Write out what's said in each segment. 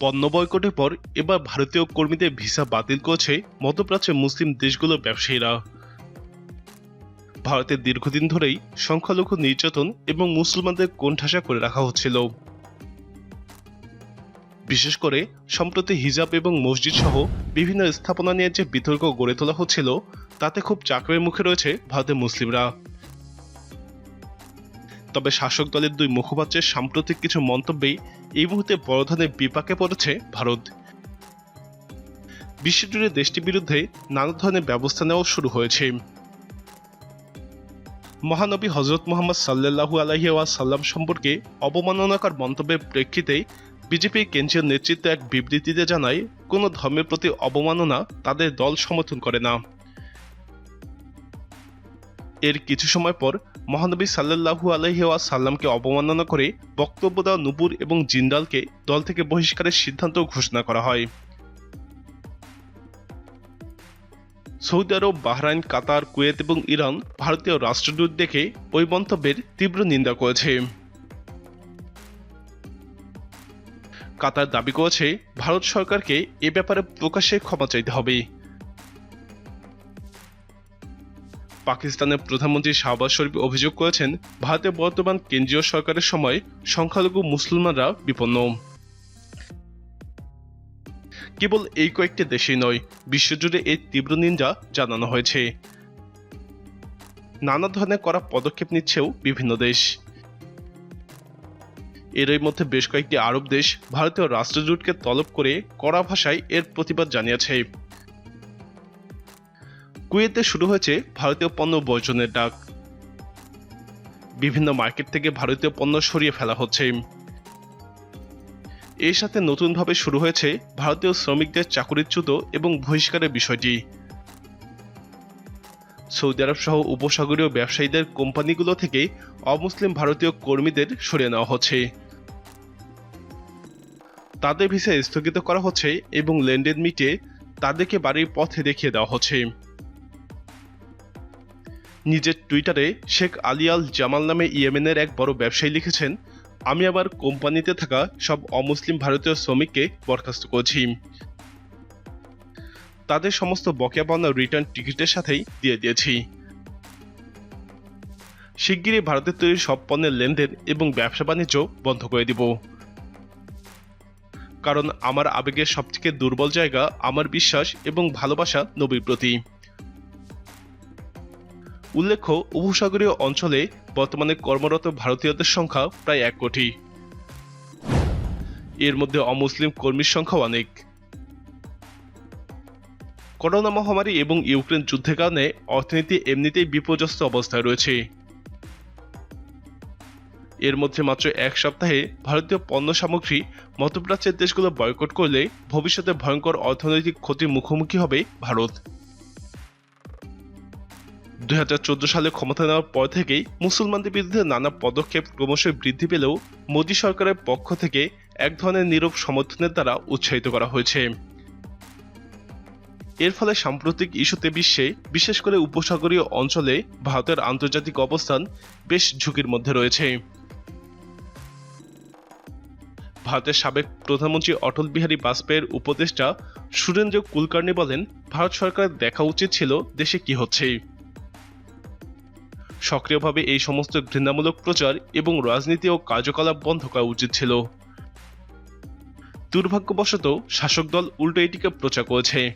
পণ্য বয়কটের পর এবার ভারতীয় কর্মীদের ভিসা বাতিল করেছে মধ্যপ্রাচ্যের মুসলিম দেশগুলোর ব্যবসায়ীরা। ভারতে দীর্ঘদিন ধরেই সংখ্যালঘু নির্যাতন এবং মুসলমানদের কোণঠাসা করে রাখা হচ্ছিল। বিশেষ করে সম্প্রতি হিজাব এবং মসজিদ সহ বিভিন্ন স্থাপনা নিয়ে যে বিতর্ক গড়ে তোলা হচ্ছিল, তাতে খুব চাকরির মুখে রয়েছে ভারতের মুসলিমরা। তবে শাসক দলের দুই মুখপাত্রের সাম্প্রতিক কিছু মন্তব্যেই এই মুহূর্তে বড় ধরনের বিপাকে পড়েছে ভারত। বিশ্বজুড়ে দেশটির বিরুদ্ধে নানা ধরনের ব্যবস্থা নেওয়া শুরু হয়েছে। মহানবী হজরত মোহাম্মদ সাল্লাহু আলহি সাল্লাম সম্পর্কে অবমাননাকর মন্তব্যের প্রেক্ষিতে বিজেপির কেন্দ্রীয় নেতৃত্ব এক বিবৃতিতে জানায়, কোনো ধর্মের প্রতি অবমাননা তাদের দল সমর্থন করে না। এর কিছু সময় পর মহানবী সাল্লাহু আলহি সাল্লামকে অবমাননা করে বক্তব্য দেওয়া নুপুর এবং জিন্দালকে দল থেকে বহিষ্কারের সিদ্ধান্ত ঘোষণা করা হয়। Saudi Arab, Bahrain, Qatar, Kuwait এবং ইরান ভারতীয় রাষ্ট্রদূত দেখে ওই মন্তব্যের তীব্র নিন্দা করেছে। কাতার দাবি করেছে, ভারত সরকারকে এ ব্যাপারে প্রকাশ্যে ক্ষমা চাইতে হবে। পাকিস্তানের প্রধানমন্ত্রী শাহবাজ শরীফ অভিযোগ করেছেন ভারতের বর্তমান কেন্দ্রীয় সরকারের সময় সংখ্যালঘু মুসলমানরা বিপন্ন। কেবল এই কয়েকটি দেশেই নয়, বিশ্বজুড়ে এই তীব্র নিন্দা জানানো হয়েছে। নানা ধরনের করা পদক্ষেপ নিচ্ছেও বিভিন্ন দেশ। এরই মধ্যে বেশ কয়েকটি আরব দেশ ভারতীয় রাষ্ট্রদূতকে তলব করে কড়া ভাষায় এর প্রতিবাদ জানিয়েছে। কুয়েতে শুরু হয়েছে ভারতীয় পণ্য বর্জনের ডাক। বিভিন্ন মার্কেট থেকে ভারতীয় পণ্য সরিয়ে ফেলা হচ্ছে। এর সাথে নতুনভাবে শুরু হয়েছে ভারতীয় শ্রমিকদের চাকরিচ্যুত এবং বহিষ্কারের বিষয়টি। সৌদি আরব সহ উপসাগরীয় ব্যবসায়ীদের কোম্পানিগুলো থেকে অমুসলিম ভারতীয় কর্মীদের সরিয়ে নেওয়া হচ্ছে। তাদের ভিসা স্থগিত করা হচ্ছে এবং লেনদেন মিটে তাদেরকে বাড়ির পথে দেখিয়ে দেওয়া হচ্ছে। নিজের টুইটারে শেখ আলিয়াল জামাল নামে ইয়েমেনের এক বড় ব্যবসায়ী লিখেছেন, আমি আবার কোম্পানিতে থাকা সব অমুসলিম ভারতীয় শ্রমিককে বরখাস্ত করছি। তাদের সমস্ত বকেয়া পাওনা রিটার্ন টিকিটের সাথেই দিয়ে দিয়েছি। শিগগিরই ভারতের তৈরি সব পণ্যের লেনদেন এবং ব্যবসা বাণিজ্য বন্ধ করে দিব। কারণ আমার আবেগের সবথেকে দুর্বল জায়গা আমার বিশ্বাস এবং ভালোবাসা নবীর প্রতি। উল্লেখ্য, উপসাগরীয় অঞ্চলে বর্তমানে কর্মরত ভারতীয়দের সংখ্যা প্রায় এক কোটি। এর মধ্যে অমুসলিম কর্মীর সংখ্যা অনেক। করোনা মহামারী এবং ইউক্রেন যুদ্ধের কারণে অর্থনীতি এমনিতেই বিপর্যস্ত অবস্থায় রয়েছে। এর মধ্যে মাত্র এক সপ্তাহে ভারতীয় পণ্য সামগ্রী মধ্যপ্রাচ্যের দেশগুলো বয়কট করলে ভবিষ্যতে ভয়ঙ্কর অর্থনৈতিক ক্ষতির মুখোমুখি হবে ভারত। দুই হাজার চোদ্দ সালে ক্ষমতা নেওয়ার পর থেকেই মুসলমানদের বিরুদ্ধে নানা পদক্ষেপ ক্রমশই বৃদ্ধি পেলেও মোদী সরকারের পক্ষ থেকে এক ধরনের নীরব সমর্থনের দ্বারা উৎসাহিত করা হয়েছে। এর ফলে সাম্প্রতিক ইস্যুতে বিশ্বে, বিশেষ করে উপসাগরীয় অঞ্চলে ভারতের আন্তর্জাতিক অবস্থান বেশ ঝুঁকির মধ্যে রয়েছে। ভারতের সাবেক প্রধানমন্ত্রী অটল বিহারী বাজপেয়ীর উপদেষ্টা সুরেন্দ্র কুলকার্নি বলেন, ভারত সরকারের দেখা উচিত ছিল দেশে কি হচ্ছে। সক্রিয়ভাবে এই সমস্ত ঘৃণামূলক প্রচার এবং রাজনীতি ও কার্যকলাপ বন্ধ করা উচিত ছিল। দুর্ভাগ্যবশত, শাসক দল উল্টো এটিকে প্রচার করেছে।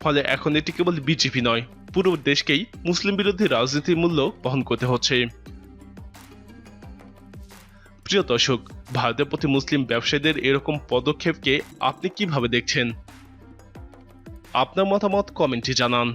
ফলে এখন এটি কেবল বিজেপি নয়, পুরো দেশকেই মুসলিম বিরোধী রাজনীতির মূল্য বহন করতে হচ্ছে। প্রিয় দর্শক, ভারতের প্রতি মুসলিম ব্যবসায়ীদের এরকম পদক্ষেপকে আপনি কীভাবে দেখছেন? আপনার মতামত কমেন্টে জানান।